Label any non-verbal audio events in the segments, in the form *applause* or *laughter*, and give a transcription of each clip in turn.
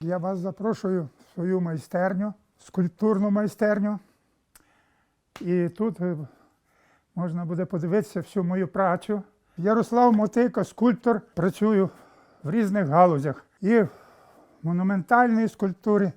я вас запрошую в свою майстерню, скульптурну майстерню. І тут е, можна буде подивитися всю мою працю. Ярослав Мотика, скульптор, працюю в різних галузях. І в монументальній скульптурі,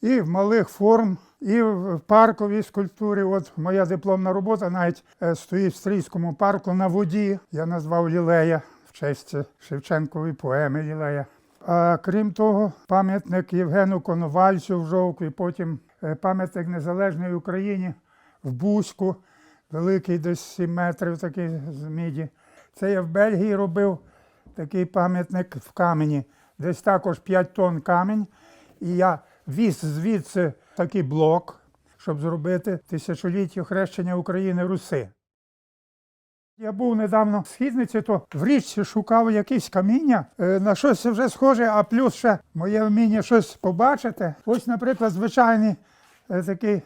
і в малих форм, і в парковій скульптурі. От моя дипломна робота навіть е, стоїть в Стрійському парку на воді. Я назвав Лілея в честь Шевченкової поеми Лілея. А крім того, пам'ятник Євгену Коновальцю в Жовкві, потім е, пам'ятник Незалежній Україні в Бузьку, великий десь 7 метрів такий з міді. Це я в Бельгії робив такий пам'ятник в камені. Десь також 5 тонн камінь. І я віз звідси такий блок, щоб зробити тисячоліття хрещення України Руси. Я був недавно в східниці, то в річці шукав якесь каміння, е, на щось вже схоже, а плюс ще моє вміння щось побачити. Ось, наприклад, звичайний е, такий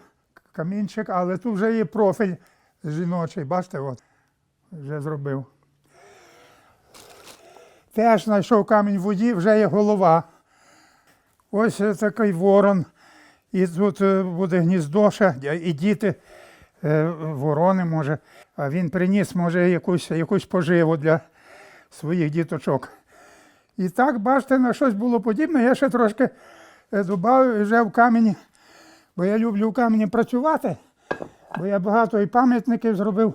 камінчик, але тут вже є профіль жіночий. Бачите, от вже зробив. Теж знайшов камінь в воді, вже є голова. Ось е, такий ворон. І тут буде гніздо ще, і діти, ворони, може. А він приніс, може, якусь, якусь поживу для своїх діточок. І так, бачите, на щось було подібне. Я ще трошки додав вже в камені, бо я люблю в камені працювати, бо я багато і пам'ятників зробив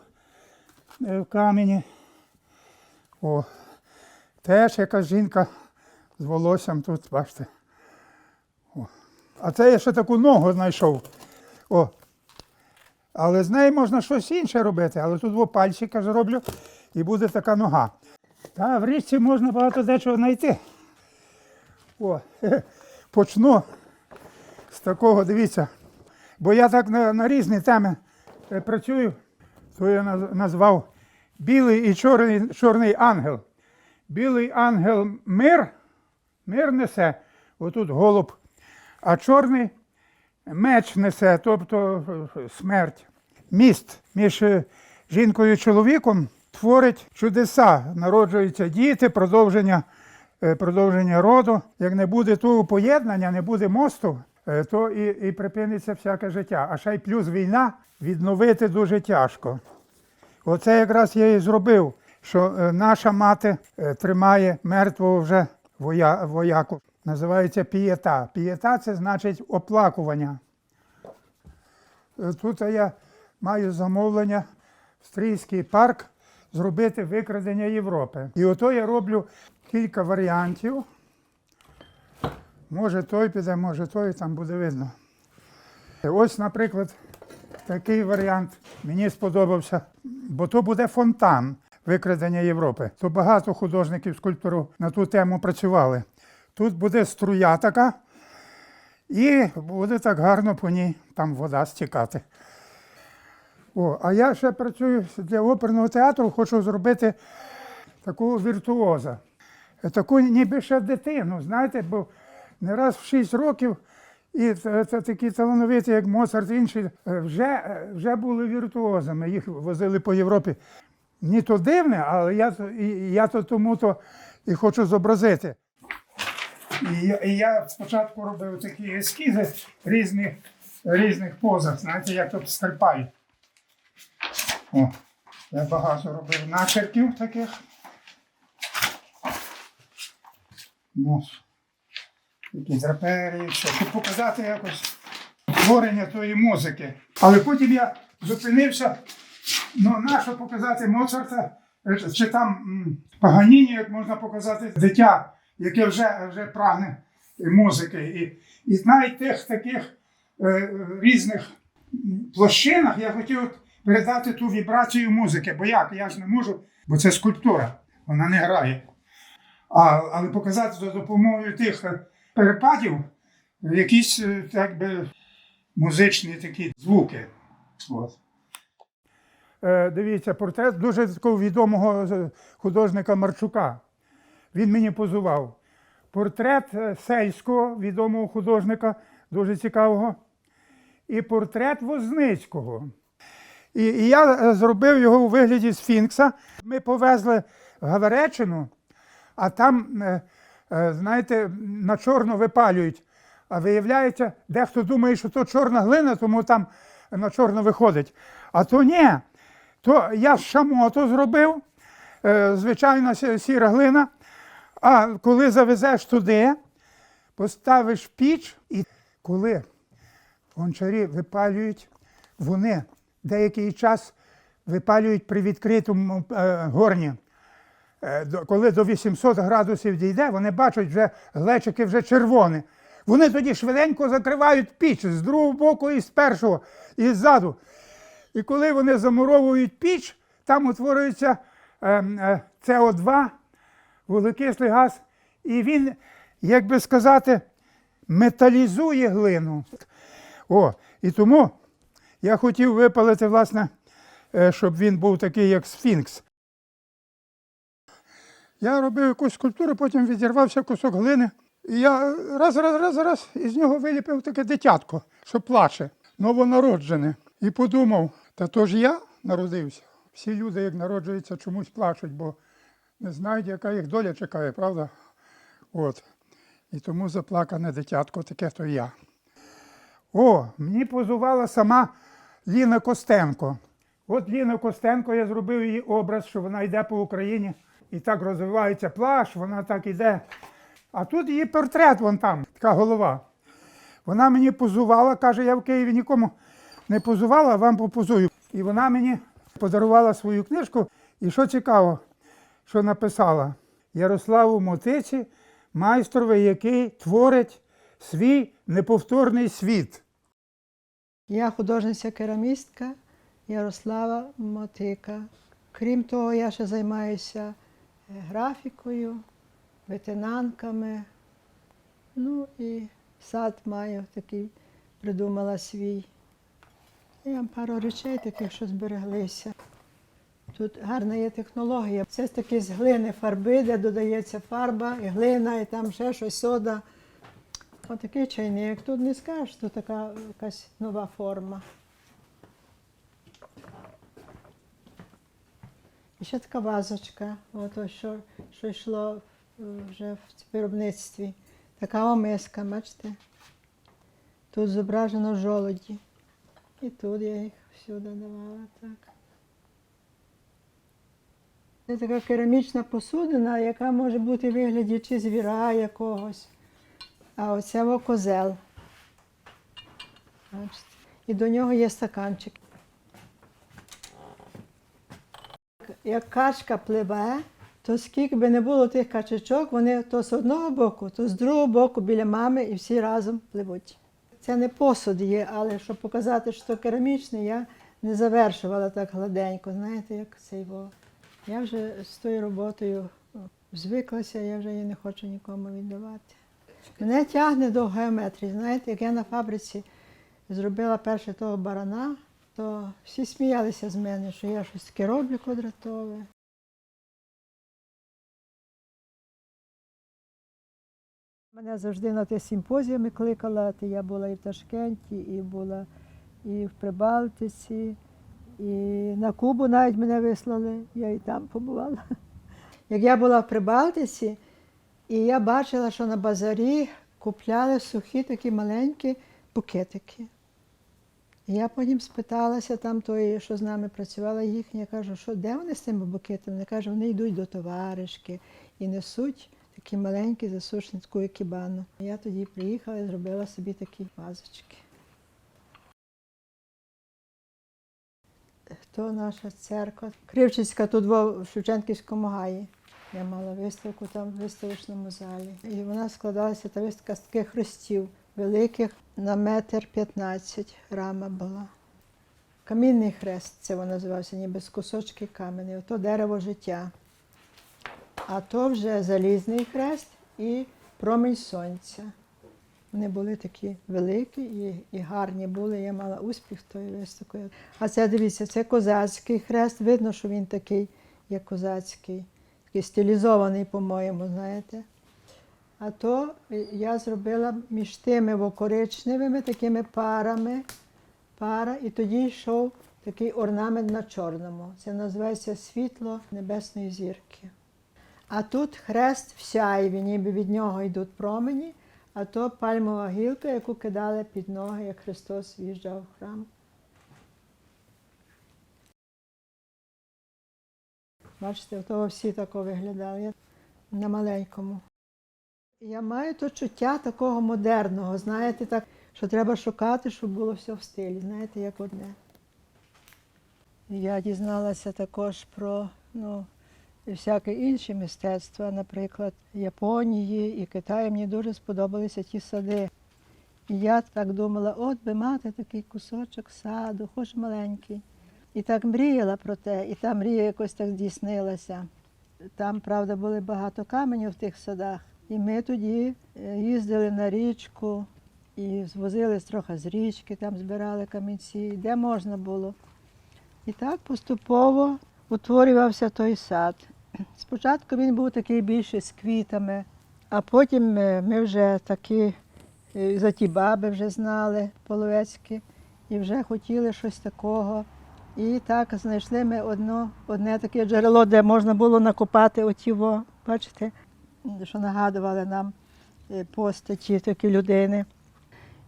е, в камені. О, теж якась жінка з волоссям тут, бачите. О. А це я ще таку ногу знайшов. О. Але з неї можна щось інше робити, але тут во пальчика зроблю і буде така нога. Та в річці можна багато дечого знайти. О, *laughs* почну з такого, дивіться. Бо я так на, на різні теми е, працюю, то я назвав білий і чорний, чорний ангел. Білий ангел мир, мир несе, отут голуб, а чорний меч несе, тобто е, смерть. Міст між е, жінкою і чоловіком творить чудеса, народжуються діти, продовження, е, продовження роду. Як не буде того поєднання, не буде мосту, то і, і припиниться всяке життя. А ще й плюс війна відновити дуже тяжко. Оце якраз я і зробив, що наша мати тримає мертвого вже воя, вояку. Називається пієта. Пієта це значить оплакування. Е, Тут я маю замовлення в Стрийський парк зробити викрадення Європи. І ото я роблю кілька варіантів. Може той піде, може той, там буде видно. Ось, наприклад, такий варіант мені сподобався, бо то буде фонтан викрадення Європи. То багато художників скульпторів на ту тему працювали. Тут буде струя така, і буде так гарно по ній там вода стікати. О, а я ще працюю для оперного театру, хочу зробити такого віртуоза. Таку ніби ще дитину, знаєте, бо не раз в 6 років і такі талановиті, як Моцарт, інші, е, вже, е, вже були віртуозами. Їх возили по Європі. Мені то дивне, але я, я то тому то і хочу зобразити. І я, і я спочатку робив такі ескізи різних, різних позах, знаєте, як тут скальпаль. О, я багато робив начерків таких. Ну, такі драперії, все, щоб показати якось творення тої музики. Але потім я зупинився, ну, нащо показати Моцарта, чи там Паганіні, як можна показати дитя, яке вже, вже прагне музики. І, і навіть тих таких е, різних площинах я хотів передати ту вібрацію музики. Бо як? Я ж не можу, бо це скульптура, вона не грає. А, але показати за допомогою тих перепадів якісь е, так би, музичні такі звуки. От. Е, дивіться, портрет дуже такого відомого е, художника Марчука. Він мені позував. Портрет е, сельського відомого художника, дуже цікавого, і портрет Возницького. І, і я е, зробив його у вигляді сфінкса. Ми повезли в Гаверечину, а там е, знаєте, на чорно випалюють. А виявляється, дехто думає, що то чорна глина, тому там на чорно виходить. А то ні. То я з шамоту зробив, звичайна сіра глина. А коли завезеш туди, поставиш піч, і коли гончарі випалюють, вони деякий час випалюють при відкритому е, горні. Е, коли до 800 градусів дійде, вони бачать, вже глечики вже червоні. Вони тоді швиденько закривають піч з другого боку і з першого, і ззаду. І коли вони замуровують піч, там утворюється е, е, СО2, вуглекислий газ, і він, як би сказати, металізує глину. О, і тому я хотів випалити, власне, е, щоб він був такий, як сфінкс. Я робив якусь скульптуру, потім відірвався кусок глини. І я раз, раз, раз, раз із нього виліпив таке дитятко, що плаче, новонароджене. І подумав, та то ж я народився. Всі люди, як народжуються, чомусь плачуть, бо не знають, яка їх доля чекає, правда? От. І тому заплакане дитятко, таке то я. О, мені позувала сама Ліна Костенко. От Ліна Костенко, я зробив її образ, що вона йде по Україні і так розвивається плащ, вона так іде. А тут її портрет, вон там, така голова. Вона мені позувала, каже, я в Києві нікому не позувала, а вам попозую. І вона мені подарувала свою книжку. І що цікаво, що написала Ярославу Мотиці, майстрові, який творить свій неповторний світ. Я художниця-керамістка Ярослава Мотика. Крім того, я ще займаюся е, графікою, ветенанками. Ну і сад маю такий, придумала свій. Я пару речей таких, що збереглися. Тут гарна є технологія. Це такі з глини фарби, де додається фарба, і глина, і там ще щось сода. Отакий чайник. Тут не скажеш, що така якась нова форма. І ще така вазочка, ото що, що йшло вже в виробництві. Така омиска, бачите? Тут зображено жолоді. І тут я їх всюди давала так. Це така керамічна посудина, яка може бути в вигляді чи звіра якогось. А оце козел. І до нього є стаканчик. Як качка пливе, то скільки би не було тих качечок, вони то з одного боку, то з другого боку біля мами і всі разом пливуть. Це не посуд є, але щоб показати, що керамічний, я не завершувала так гладенько, знаєте, як цей во. Я вже з тою роботою звиклася, я вже її не хочу нікому віддавати. Мене тягне до геометрії. Знаєте, як я на фабриці зробила перше того барана, то всі сміялися з мене, що я щось таке роблю квадратове. Мене завжди на ті симпозіуми кликала, я була і в Ташкенті, і була і в Прибалтиці, і на Кубу навіть мене вислали, я і там побувала. Як я була в Прибалтиці, і я бачила, що на базарі купляли сухі такі маленькі букетики. І я потім спиталася там тої, що з нами працювала їхня, я кажу, що де вони з цими букетами? Вона каже, вони йдуть до товаришки і несуть такі маленькі засушені таку екібану. Я тоді приїхала і зробила собі такі вазочки. То наша церква. Кривчицька тут в Шевченківському гаї. Я мала виставку там в виставочному залі. І вона складалася та виставка з таких хрестів великих на метр 15 рама була. Камінний хрест, це воно називався, ніби з кусочки камені. Ото дерево життя. А то вже залізний хрест і промінь сонця. Вони були такі великі і, і гарні були. Я мала успіх тою виставкою. А це дивіться, це козацький хрест. Видно, що він такий, як козацький, такий стилізований, по-моєму, знаєте. А то я зробила між тими во коричневими такими парами. Пара, і тоді йшов такий орнамент на чорному. Це називається світло небесної зірки. А тут хрест в сяйві, ніби від нього йдуть промені, а то пальмова гілка, яку кидали під ноги, як Христос в'їжджав в храм. Бачите, в того всі тако виглядали на маленькому. Я маю то чуття такого модерного, знаєте, так, що треба шукати, щоб було все в стилі, знаєте, як одне. Я дізналася також про ну, всяке інше мистецтво, наприклад, Японії і Китаю. Мені дуже сподобалися ті сади. І я так думала, от би мати такий кусочок саду, хоч маленький. І так мріяла про те, і та мрія якось так здійснилася. Там, правда, були багато каменів в тих садах. І ми тоді е, їздили на річку і звозились трохи з річки, там збирали камінці, де можна було. І так поступово утворювався той сад. Спочатку він був такий більше з квітами, а потім е, ми вже такі е, за ті баби вже знали половецькі і вже хотіли щось такого. І так знайшли ми одно, одне таке джерело, де можна було накопати отіво, бачите, що нагадували нам е, постаті такі людини.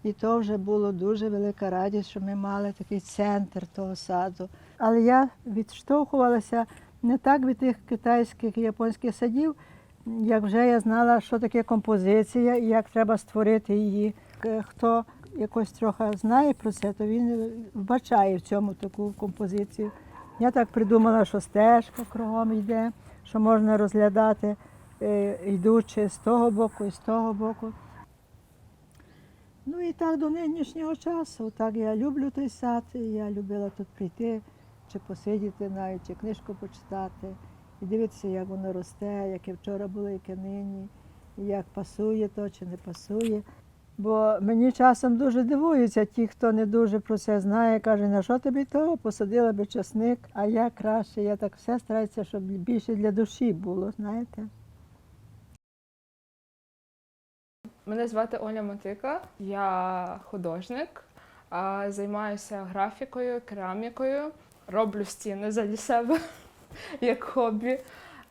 І то вже було дуже велика радість, що ми мали такий центр того саду. Але я відштовхувалася не так від тих китайських і японських садів, як вже я знала, що таке композиція і як треба створити її. Е, Хто якось трохи знає про це, то він вбачає в цьому таку композицію. Я так придумала, що стежка кругом йде, що можна розглядати, е, йдучи з того боку і з того боку. Ну і так до нинішнього часу. Так я люблю той сад, я любила тут прийти, чи посидіти навіть, чи книжку почитати, і дивитися, як воно росте, яке вчора було, яке нині, і як пасує то чи не пасує. Бо мені часом дуже дивуються ті, хто не дуже про це знає, каже, на що тобі то, посадила би часник, а я краще, я так все стараюся, щоб більше для душі було, знаєте. Мене звати Оля Мотика, я художник, займаюся графікою, керамікою, роблю стіни за себе *laughs* як хобі.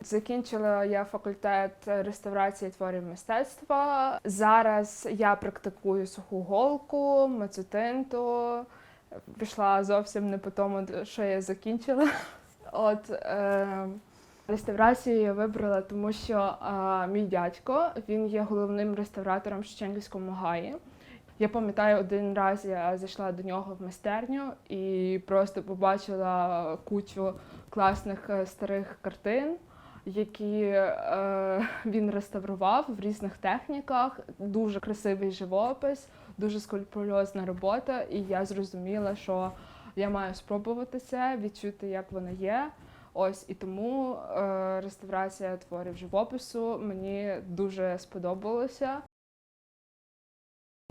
Закінчила я факультет реставрації творів мистецтва. Зараз я практикую суху голку, мацетинту. Пішла зовсім не по тому, що я закінчила. *laughs* От е, реставрацію я вибрала, тому що е, мій дядько він є головним реставратором в Шевченківському гаї. Я пам'ятаю, один раз я зайшла до нього в майстерню і просто побачила кучу класних е, старих картин, які е, він реставрував в різних техніках. Дуже красивий живопис, дуже скульптурозна робота, і я зрозуміла, що я маю спробувати це, відчути, як воно є. Ось і тому е, реставрація творів живопису мені дуже сподобалося.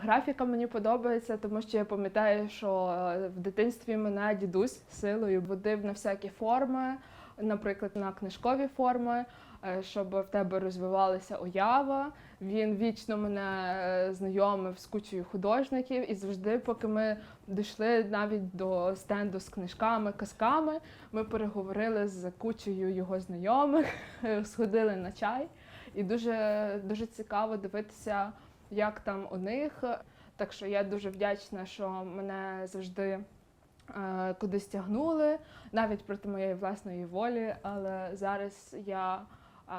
Графіка мені подобається, тому що я пам'ятаю, що е, в дитинстві мене дідусь силою водив на всякі форми, наприклад, на книжкові форми, е, щоб в тебе розвивалася уява. Він вічно мене е, знайомив з кучою художників, і завжди, поки ми дійшли навіть до стенду з книжками, казками, ми переговорили з кучею його знайомих, *laughs* сходили на чай. І дуже, дуже цікаво дивитися, як там у них. Так що я дуже вдячна, що мене завжди е, кудись тягнули, навіть проти моєї власної волі. Але зараз я е,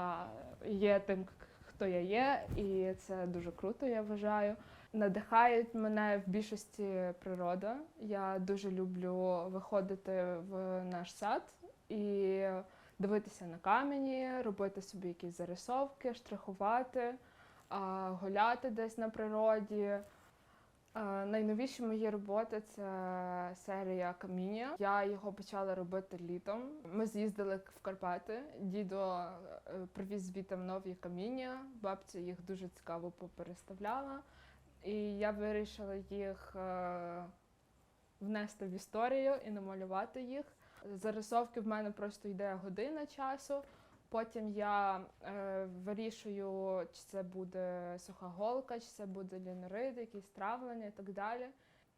є тим, хто я є, і це дуже круто, я вважаю. Надихають мене в більшості природа. Я дуже люблю виходити в наш сад і дивитися на камені, робити собі якісь зарисовки, штрихувати, гуляти десь на природі. Найновіші мої роботи це серія каміння. Я його почала робити літом. Ми з'їздили в Карпати. Дідо е, привіз звідти нові каміння. Бабця їх дуже цікаво попереставляла. І я вирішила їх е, внести в історію і намалювати їх. Зарисовки в мене просто йде година часу. Потім я е, вирішую, чи це буде суха голка, чи це буде лінорид, якісь травлення і так далі.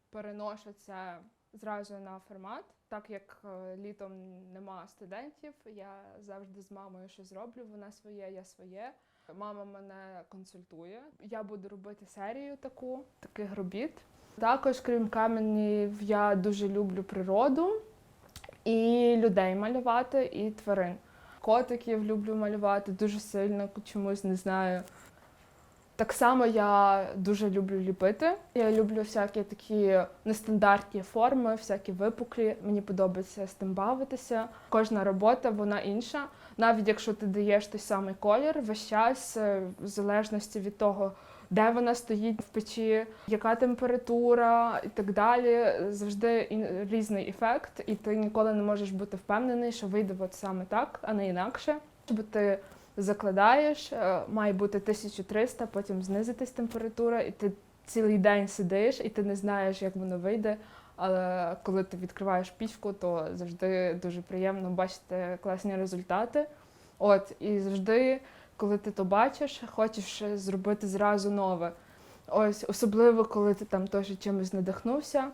Переношу це зразу на формат Так як е, літом нема студентів, я завжди з мамою щось зроблю. Вона своє, я своє. Мама мене консультує. Я буду робити серію таку, таких робіт. Також, крім каменів, я дуже люблю природу і людей малювати, і тварин. Котиків люблю малювати дуже сильно, чомусь не знаю. Так само я дуже люблю ліпити. Я люблю всякі такі нестандартні форми, всякі випуклі. Мені подобається з тим бавитися. Кожна робота вона інша. Навіть якщо ти даєш той самий колір, весь час, е, в залежності від того, де вона стоїть в печі, яка температура і так далі, завжди різний ефект, і ти ніколи не можеш бути впевнений, що вийде от саме так, а не інакше. Бо ти закладаєш, е, має бути 1300, потім знизитись температура, і ти цілий день сидиш, і ти не знаєш, як воно вийде. Але коли ти відкриваєш пічку, то завжди дуже приємно бачити класні результати. От, і завжди, коли ти то бачиш, хочеш зробити зразу нове. Ось, особливо, коли ти там теж чимось надихнувся.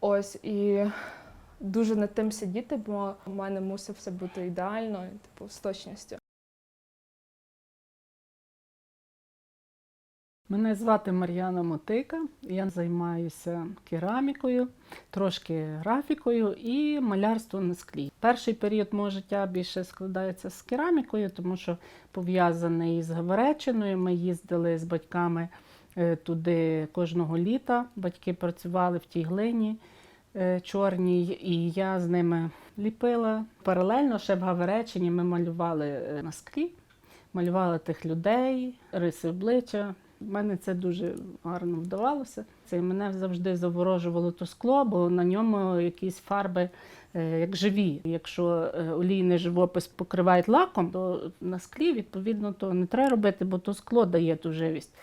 Ось, і дуже над тим сидіти, бо в мене мусив все бути ідеально, типу, з точністю. Мене звати Мар'яна Мотика. Я займаюся керамікою, трошки графікою і малярством на склі. Перший період мого життя більше складається з керамікою, тому що пов'язаний із Гаворечиною. Ми їздили з батьками е, туди кожного літа. Батьки працювали в тій глині е, чорній, і я з ними ліпила. Паралельно ще в Гаворечині ми малювали е, на склі. Малювала тих людей, риси обличчя. У мене це дуже гарно вдавалося. Це мене завжди заворожувало то скло, бо на ньому якісь фарби е, як живі. Якщо е, олійний живопис покривають лаком, то на склі, відповідно, то не треба робити, бо то скло дає ту живість.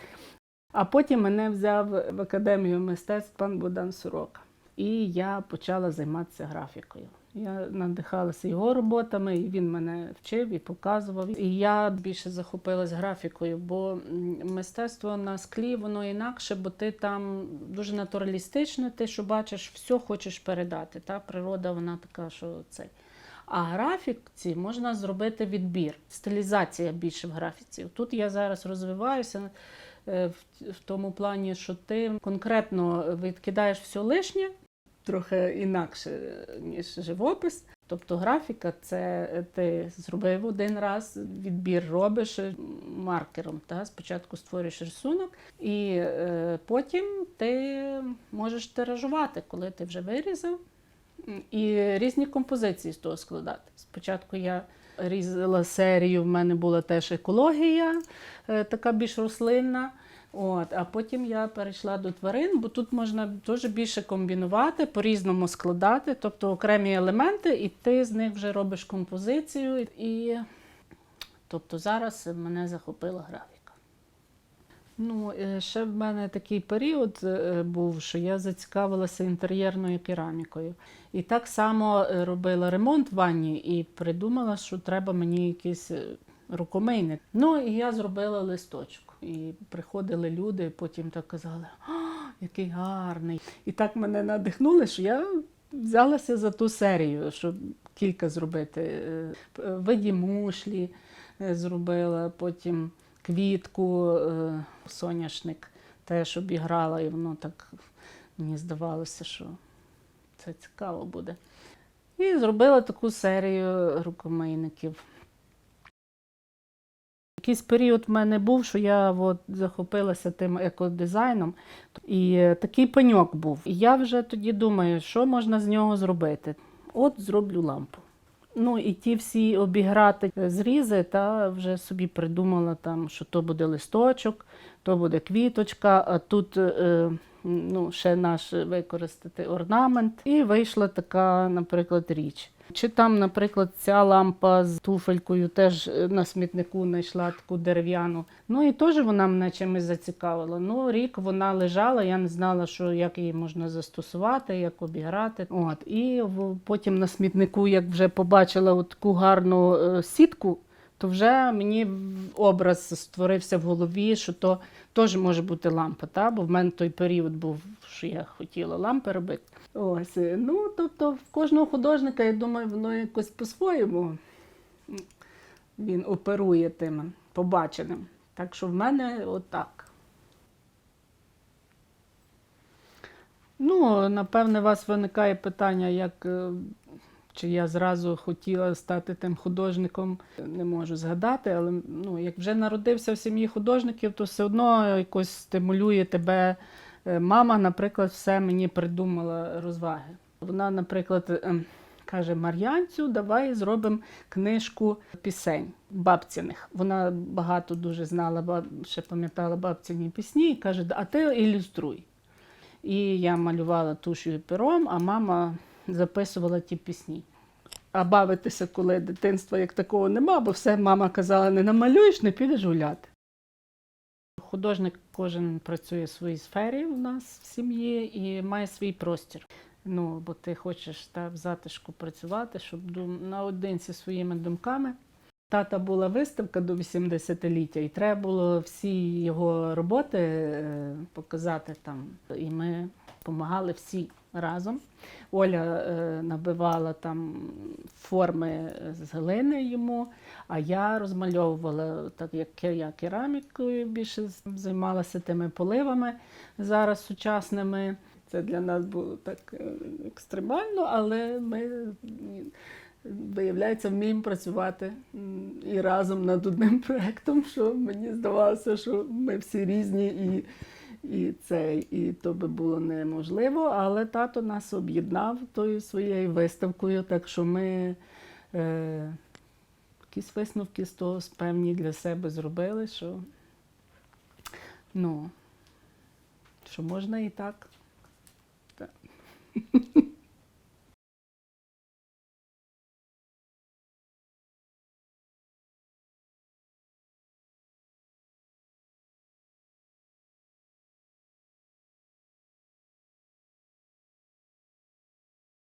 А потім мене взяв в академію мистецтв пан Богдан Сорока. І я почала займатися графікою. Я надихалася його роботами, і він мене вчив і показував. І я більше захопилась графікою, бо мистецтво на склі воно інакше, бо ти там дуже натуралістично, ти що бачиш, все хочеш передати. Та природа вона така, що це. А графіці можна зробити відбір, стилізація більше в графіці. Тут я зараз розвиваюся е, в тому плані, що ти конкретно відкидаєш все лишнє, трохи інакше, ніж живопис. Тобто графіка це ти зробив один раз, відбір робиш маркером. Та? Спочатку створюєш рисунок, і е, потім ти можеш тиражувати, коли ти вже вирізав, і різні композиції з того складати. Спочатку я різала серію, в мене була теж екологія, е, така більш рослинна. От, а потім я перейшла до тварин, бо тут можна дуже більше комбінувати, по-різному складати, тобто окремі елементи, і ти з них вже робиш композицію. І тобто зараз мене захопила графіка. Ну, е, ще в мене такий період е, був, що я зацікавилася інтер'єрною керамікою. І так само е, робила ремонт в ванні і придумала, що треба мені якийсь рукомийник. Ну і я зробила листочок. І приходили люди, потім так казали, а, який гарний. І так мене надихнули, що я взялася за ту серію, щоб кілька зробити. Е, Виді мушлі зробила, потім квітку, е, соняшник теж обіграла, і воно так мені здавалося, що це цікаво буде. І зробила таку серію рукомийників. Якийсь період в мене був, що я от захопилася тим екодизайном, і е, такий пеньок був. І я вже тоді думаю, що можна з нього зробити. От зроблю лампу. Ну і ті всі обіграти зрізи, та вже собі придумала там, що то буде листочок, то буде квіточка, а тут е, ну, ще наш використати орнамент. І вийшла така, наприклад, річ. Чи там, наприклад, ця лампа з туфелькою теж е, на смітнику знайшла таку дерев'яну. Ну і теж вона мене чимось зацікавила. Ну, рік вона лежала, я не знала, що як її можна застосувати, як обіграти. От і потім на смітнику, як вже побачила таку гарну е, сітку то вже мені образ створився в голові, що то теж може бути лампа. Та? Бо в мене той період був, що я хотіла лампи робити. Ось, ну, тобто, в кожного художника, я думаю, воно якось по-своєму він оперує тим побаченим. Так що в мене отак. Ну, напевне, у вас виникає питання, як е, чи я зразу хотіла стати тим художником, не можу згадати, але ну, як вже народився в сім'ї художників, то все одно якось стимулює тебе. Е, Мама, наприклад, все мені придумала розваги. Вона, наприклад, ем, каже: Мар'янцю, давай зробимо книжку пісень бабціних. Вона багато дуже знала, ще пам'ятала бабціні пісні, і каже, а ти ілюструй. І я малювала тушею пером, а мама записувала ті пісні. А бавитися, коли дитинства як такого нема, бо все мама казала, не намалюєш, не підеш гуляти. Художник кожен працює в своїй сфері у нас в сім'ї і має свій простір. Ну, бо ти хочеш та, в затишку працювати, щоб дум... наодинці своїми думками. Тата була виставка до 80-ліття, і треба було всі його роботи е, показати там. І ми допомагали всі разом. Оля е, набивала там форми з глини йому, а я розмальовувала, так як я керамікою більше займалася тими поливами зараз сучасними. Це для нас було так е, екстремально, але ми виявляється, вміємо працювати і разом над одним проєктом, що мені здавалося, що ми всі різні і, і це, і то би було неможливо. Але тато нас об'єднав тою своєю виставкою, так що ми е, якісь висновки з того певні для себе зробили, що, ну, що можна і так. Так. *laughs*